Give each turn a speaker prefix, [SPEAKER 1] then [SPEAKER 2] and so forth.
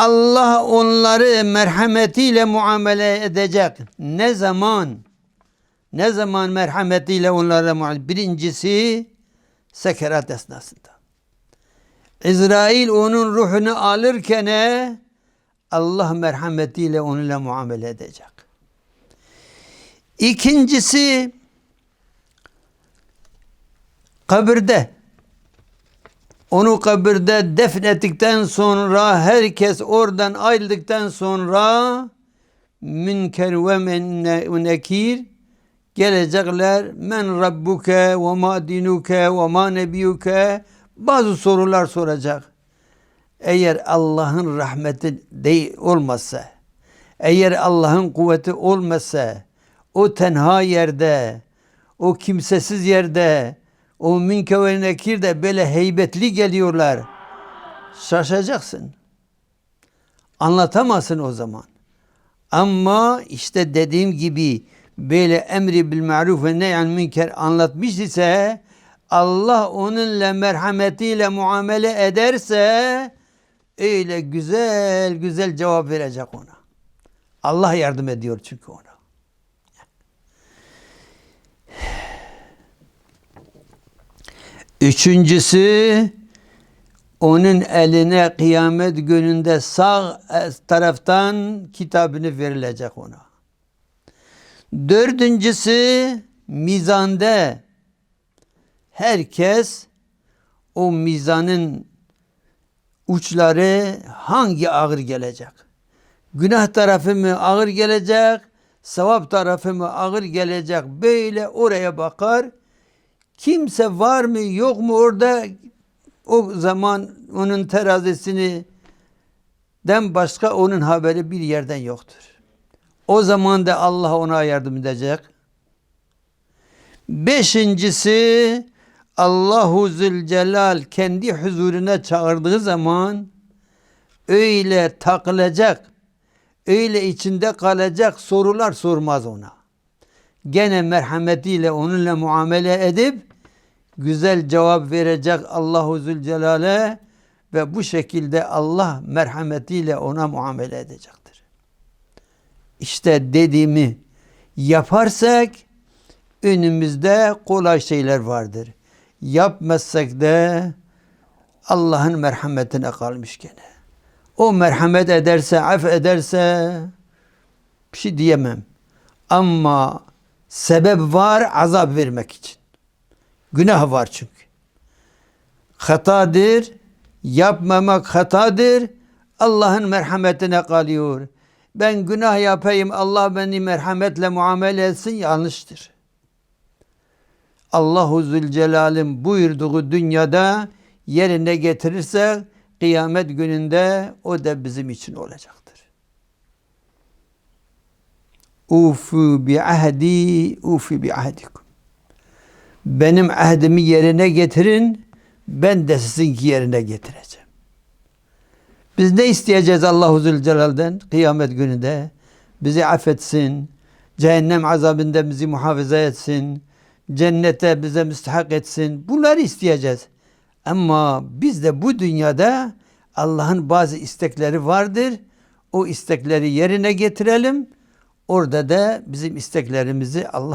[SPEAKER 1] Allah onları merhametiyle muamele edecek. Ne zaman? Ne zaman merhametiyle onlara muamele? Birincisi sekerat esnasında. İsrail onun ruhunu alırken Allah merhametiyle onunla muamele edecek. İkincisi kabirde onu kabirde defnettikten sonra herkes oradan ayrıldıktan sonra münker ve nekir gelecekler men rabbuke ve ma dinuke ve ma nebiyuke bazı sorular soracak. Eğer Allah'ın rahmeti değil olmasa, eğer Allah'ın kuvveti olmasa, o tenha yerde, o kimsesiz yerde, o münke ve nekir de böyle heybetli geliyorlar. Şaşacaksın. Anlatamazsın o zaman. Ama işte dediğim gibi böyle emri bil maruf ve nehyan münker anlatmış ise Allah onunla merhametiyle muamele ederse öyle güzel güzel cevap verecek ona. Allah yardım ediyor çünkü ona. Üçüncüsü onun eline kıyamet gününde sağ taraftan kitabını verilecek ona. Dördüncüsü mizanda herkes o mizanın uçları hangi ağır gelecek? Günah tarafı mı ağır gelecek? Sevap tarafı mı ağır gelecek? Böyle oraya bakar. Kimse var mı yok mu orada o zaman onun terazisini den başka onun haberi bir yerden yoktur. O zaman da Allah ona yardım edecek. Beşincisi Allahu Zülcelal kendi huzuruna çağırdığı zaman öyle takılacak, öyle içinde kalacak sorular sormaz ona. Gene merhametiyle onunla muamele edip güzel cevap verecek Allahu Zülcelal'e ve bu şekilde Allah merhametiyle ona muamele edecektir. İşte dediğimi yaparsak önümüzde kolay şeyler vardır. Yapmazsak da Allah'ın merhametine kalmış gene. O merhamet ederse, af ederse bir şey diyemem. Ama sebep var azap vermek için. Günah var çünkü. Hatadır. Yapmamak hatadır. Allah'ın merhametine kalıyor. Ben günah yapayım Allah beni merhametle muamele etsin yanlıştır. Allahu Zülcelal'in buyurduğu dünyada yerine getirirse kıyamet gününde o da bizim için olacaktır. Ufu bi ahdi, ufi bi ahdikum. Benim ahdimi yerine getirin, ben de sizinki yerine getireceğim. Biz ne isteyeceğiz Allahu Zülcelal'den kıyamet gününde? Bizi affetsin, cehennem azabında bizi muhafaza etsin, cennete bize müstahak etsin. Bunları isteyeceğiz. Ama biz de bu dünyada Allah'ın bazı istekleri vardır. O istekleri yerine getirelim. Orada da bizim isteklerimizi Allah